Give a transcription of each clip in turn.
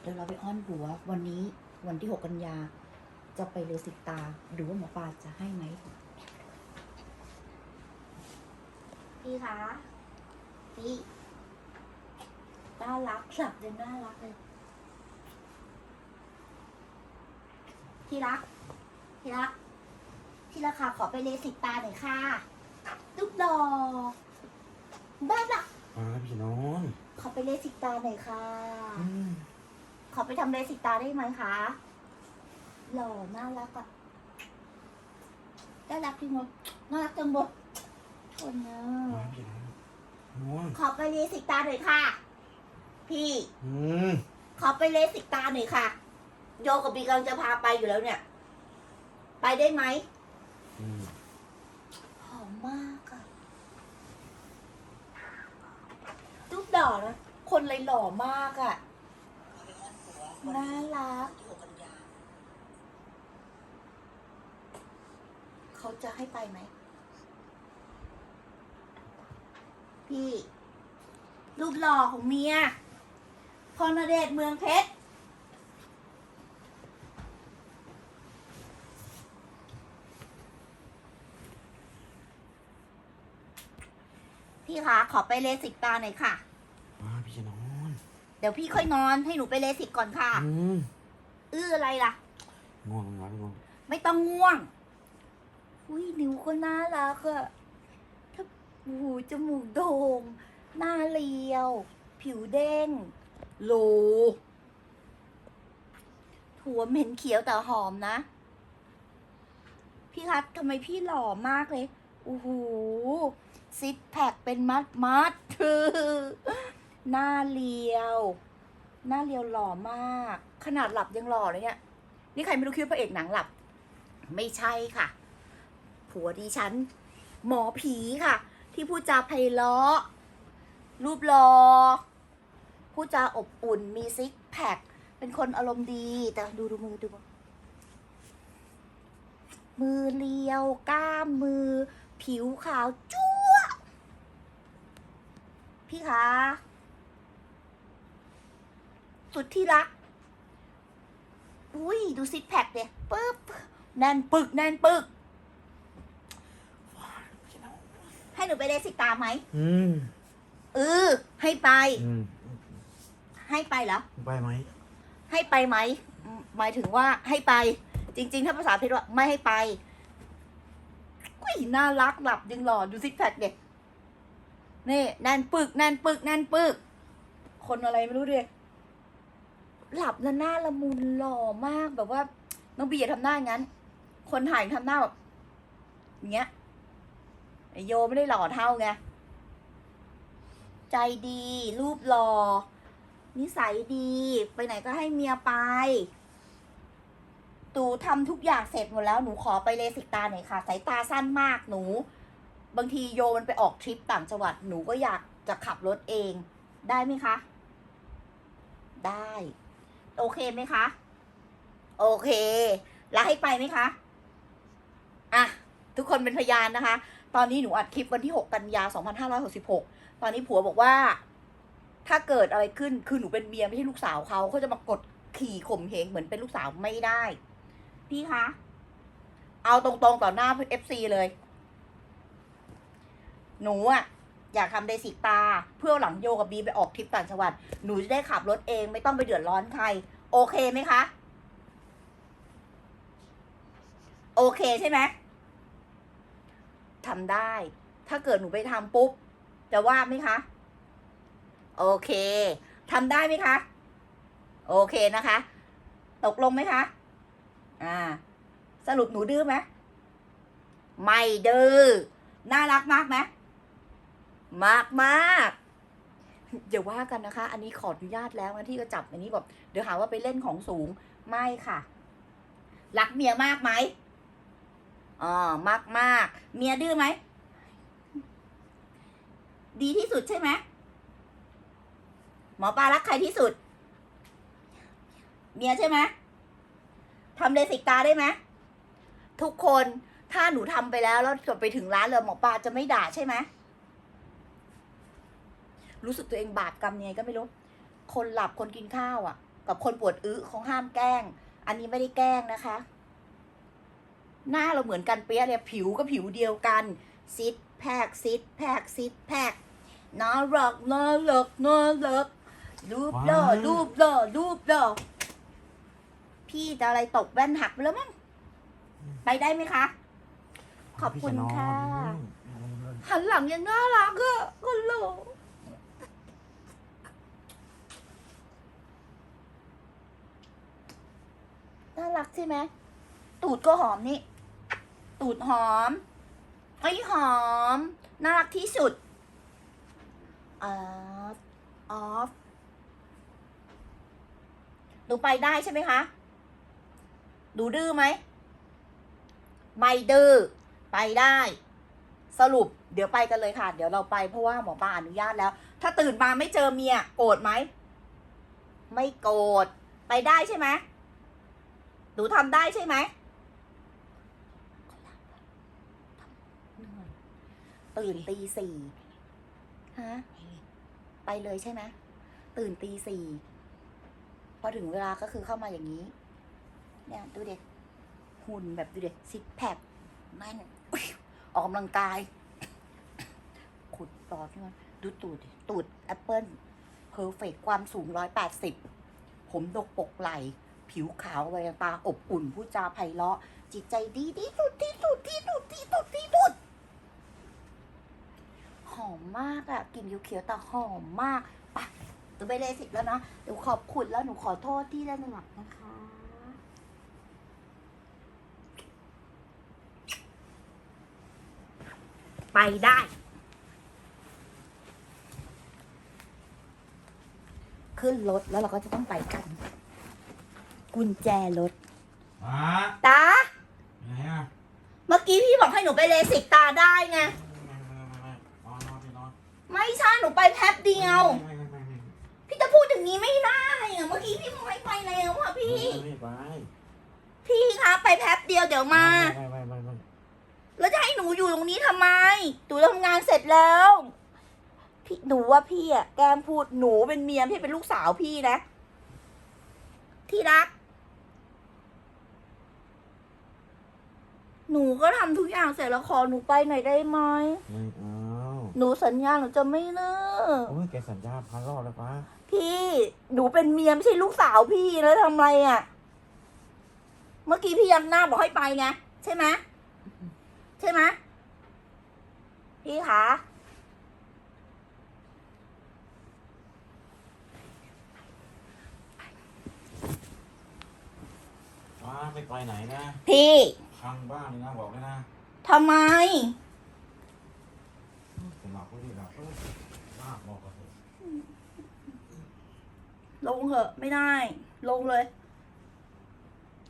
เดี๋ยวเราไปอ้อนผัว วันนี้วันที่หกกันยา จะไปเลสิกตาดูว่าหมอปลาจะให้ไหมพี่คะพี่น่ารักสับยังน่ารักเลยที่รักที่รักที่รักค่ะขอไปเลสิกตาหน่อยค่ะลูกดอบ้านละมาพี่นอนขอไปเลสิกตาหน่อยค่ะอืม ขอไปทำเลสิกตาได้ไหมคะ หล่อน่ารักอะน่ารักจริงหมดน่ารักจังหมดคนนะมาพี่นอนนอนขอไปเลสิกตาหน่อยค่ะ พี่ อืมขอไปเลสิกตาหน่อยค่ะ โยกับบีกำลังจะพาไปอยู่แล้วเนี่ย ไปได้ไหมอืมหอมมากอะรูปดอกนะ คนเลยหล่อมากอะ น่ารัก เขาจะให้ไปไหม พี่ รูปหล่อของเมีย พรณเดชเมืองเพชร พี่คะขอไปเลสิกตาหน่อยค่ะมาพี่จะนอน เดี๋ยวพี่ค่อยนอนให้หนูไปเลสิกก่อนค่ะ อืมอื้ออะไรล่ะ ง่วงนอนง่วงไม่ต้องง่วง อุ้ยนิ้วก็น่ารักอะถ้าหูจมูกโด่ง หน้าเรียว ผิวเด้งโหลหัวเหม็นเขียวแต่หอมนะ พี่คัททำไมพี่หล่อมากเลย โอ้โหซิกแพคเป็นมัดมัดคือ หน้าเรียว หน้าเรียวหล่อมาก ขนาดหลับยังหล่อเลยเนี่ย นี่ใครไม่รู้คิดว่าพระเอกหนังหลับ ไม่ใช่ค่ะ ผัวดิฉัน หมอผีค่ะ ที่พูดจาไพเราะ รูปหลอ่อพูดจาอบอุ่น มีซิกแพค เป็นคนอารมณ์ดี แต่ดูดูมือดูมือมือเรียวกล้ามมือ ผิวขาวจั๊วพี่คะ สุดที่รักอุ้ยดูซิกแพคเนี่ยปึ๊บแน่นปึกแน่นปึกพี่นอนให้หนูไปเลสิกตามไหมอืมเออให้ไป อืมให้ไปเหรอ ไปไหมให้ไปไหมอืมหมายถึงว่าให้ไป จริง ๆ ถ้าภาษาเพชรว่าไม่ให้ไปอุ้ยน่ารักหลับยังหล่อดูซิกแพคเด็กนี่แน่นปึกแน่นปึกแน่นปึก คนอะไรไม่รู้เด็ก หลับแล้วหน้าละมุนหล่อมากแบบว่า น้องบีอย่าทำหน้างั้น คนถ่ายทำหน้าแบบอย่างเงี้ยโยไม่ได้หล่อเท่าไงใจดี รูปหล่อนิสัยดี ไปไหนก็ให้เมียไปตูทำทุกอย่างเสร็จหมดแล้วหนูขอไปเลสิกตาหน่อยค่ะ สายตาสั้นมากหนู บางทีโยมันไปออกทริปต่างจังหวัดหนูก็อยากจะขับรถเองได้ไหมคะ ได้ โอเคไหมคะ โอเค แล้วให้ไปไหมคะ อะ ทุกคนเป็นพยานนะคะ ตอนนี้หนูอัดคลิปวันที่ 6 กันยา 2566 ตอนนี้ผัวบอกว่า ถ้าเกิดอะไรขึ้น คือหนูเป็นเมียไม่ใช่ลูกสาวเขาเขาจะมากดขี่ข่มเหงเหมือนเป็นลูกสาวไม่ได้ พี่คะ เอาตรงๆต่อหน้าเอฟซีเลย หนูอะ อยากทำเดสิกตา เพื่อหลังโยกับบีไปออกทริปต่างจังหวัด หนูจะได้ขับรถเองไม่ต้องไปเดือดร้อนใคร โอเคไหมคะ โอเคใช่ไหมทำได้ ถ้าเกิดหนูไปทำปุ๊บ จะว่าไหมคะ โอเคทำได้ไหมคะ โอเคนะคะ ตกลงไหมคะ อ่า สรุปหนูดื้อไหมไม่ดื้อน่ารักมากไหม มากมากอย่าว่ากันนะคะ อันนี้ขออนุญาตแล้วนะที่ก็จับอันนี้แบบเดี๋ยวหาว่าไปเล่นของสูงไม่ค่ะ รักเมียมากไหมอ๋อมากมากเมียดื้อไหมดีที่สุดใช่ไหมหมอปลารักใครที่สุด เมียใช่ไหมทำเลสิกตาได้ไหมทุกคนถ้าหนูทำไปแล้วแล้วจบไปถึงร้านเลยหมอปลาจะไม่ด่าใช่ไหม รู้สึกตัวเองบาปกรรมยังไงก็ไม่รู้ คนหลับคนกินข้าวอะ่ะ กับคนปวดอึเขาห้ามแกล้ง อันนี้ไม่ได้แกล้งนะคะ หน้าเราเหมือนกันเปี้ยเลยผิวก็ผิวเดียวกันซิดแพกซิดแพกซิดแพกน่ารักน่ารักน่ารักรูปหล่อรูปหล่อรูปหล่อพี่จะอะไรตกแว่นหักไปแล้วมั้งไปได้ไหมคะ ขอบคุณค่ะ หันหลังยังน่ารักอะก็หล่อ น่ารักใช่ไหมตูดก็หอมนี่ ตูดหอมไอ้หอม น่ารักที่สุดออฟออฟหนูไปได้ใช่ไหมคะหนูดื้อไหมไม่ดื้อไปได้ สรุปเดี๋ยวไปกันเลยค่ะ เดี๋ยวเราไปเพราะว่าหมอปลาอนุญาตแล้ว ถ้าตื่นมาไม่เจอเมียโกรธไหม ไม่โกรธไปได้ใช่ไหม หนูทำได้ใช่ไหมตื่นตีสี่ฮะไปเลยใช่ไหมตื่นตีสี่พอถึงเวลาก็คือเข้ามาอย่างนี้ เนี่ยดูเด็กหุ่นแบบดูเด็กซิกแพคแน่นอุ๊ยออกกำลังกาย ขุดปอดขึ้นมาดูตูดดิตูดแอปเปิลเพอร์เฟกความสูงร้อยแปดสิบผมดกปกไหล ผิวขาวใบตาอบอุ่นพูดจาไพเราะ จิตใจดีที่สุดที่สุดที่สุดที่สุดที่สุดหอมมากอะกลิ่นเขียวๆแต่หอมมากปะหนูไปเลยสิแล้วนะหนูขอบคุณแล้วหนูขอโทษที่ได้หนักนะคะไปได้ ขึ้นรถแล้วเราก็จะต้องไปกัน กุญแจรถมาตา ไหนอะเมื่อกี้พี่บอกให้หนูไปเลสิกตาได้ไง ไม่ไม่ไม่ไม่นอนนอนไปนอนไม่ใช่ หนูไปแป๊บเดียวไม่ไม่ไม่ไม่พี่จะพูดอย่างนี้ไม่ได้อะเมื่อกี้พี่บอกให้ไปแล้วอะพี่ ไม่ไปพี่คะไปแป๊บเดียวเดี๋ยวมา ไม่ไม่ไม่ไม่แล้วจะให้หนูอยู่ตรงนี้ทำไม หนูทำงานเสร็จแล้ว พี่หนูว่าพี่อะแกล้งพูดหนูเป็นเมียพี่เป็นลูกสาวพี่นะ ที่รัก หนูก็ทำทุกอย่างเสร็จแล้วขอหนูไปหน่อยได้ไหมไม่เอาหนูสัญญาหนูจะไม่เลิกโอ้ยแกสัญญาพันรอบแล้วป้าพี่ หนูเป็นเมียไม่ใช่ลูกสาวพี่แล้วทำไรอะ่ะ เมื่อกี้พี่ยันหน้าบอกให้ไปไงใช่ไหมใช่ไหมพี่คะป้าไม่ไปไหนนะ พี่ พังบ้านเลยนะบอกเลยนะทำไมจะหลับก็ดีหลับก็ป้าบอกกับผมลงเหอะไม่ได้ ลงเลย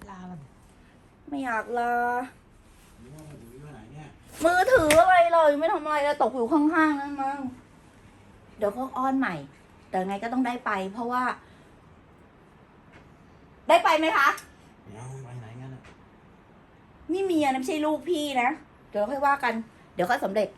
ลามันไม่อยากลา นี่ว่ามันอยู่ที่ไหนเนี่ยมือถืออะไรเลยไม่ทำอะไรเลยตกอยู่ข้างๆนั่นมั้งเดี๋ยวพวกอ้อนใหม่ แต่ไงก็ต้องได้ไป เพราะว่า ได้ไปไหมคะ เดี๋ยวไปไหนกันอะ นี่เมียนะไม่ใช่ลูกพี่นะ เดี๋ยวค่อยว่ากัน เดี๋ยวค่อยสำเร็จ